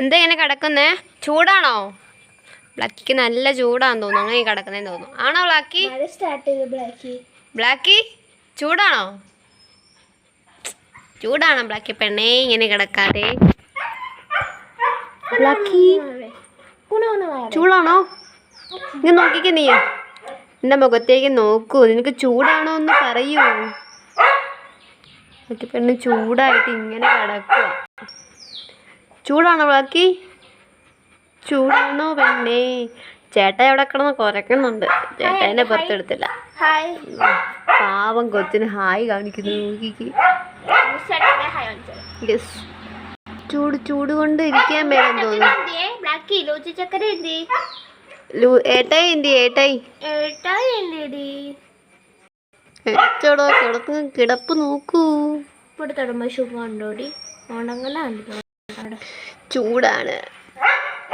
എന്താ ഇങ്ങനെ കിടക്കുന്നേ? ചൂടാണോ? ബ്ലാക്കിക്ക് നല്ല ചൂടാന്ന് തോന്നുന്നു. അങ്ങനെ കിടക്കുന്നതെന്ന് തോന്നുന്നു. ആണോ ബ്ലാക്കി? ബ്ലാക്കി. ചൂടാണോ? ചൂടാണോ ബ്ലാക്കി പെണ്ണേ ഇങ്ങനെ കിടക്കാതെ? ബ്ലാക്കി. ചൂടാണോ? ഇങ്ങനെ നോക്കിക്കേ നീ. എന്റെ മുഖത്തേക്ക് നോക്കൂ. നിനക്ക് ചൂടാണോ എന്ന് പറയൂ. ബ്ലാക്കി പെണ്ണ് ചൂടായിട്ട് ഇങ്ങനെ കിടക്കുക ചൂടാണോ ബാക്കി? ചൂടാണോ പെണ്ണേ? ചേട്ടൻ എവിടെ കിടന്ന് കുരക്കുന്നുണ്ട്. ചേട്ടനെ പുറത്തെടുത്തില്ല പാവം കൊച്ചിന് ഹായ് കാണിക്കുന്നു. യെസ് ചൂട് ചൂട് കൊണ്ട് ഇരിക്കാൻ വേണം തോന്നുന്നു. ഏട്ടായി എന്തി ഏട്ടായി. ഏച്ചോടോ കിടപ്പ് നോക്കൂ. ഇവിടെ തൊടുമ്പോ ശുഭം ഉണ്ടോടി? ഉണങ്ങലാണ്ട് ചൂടാണ്.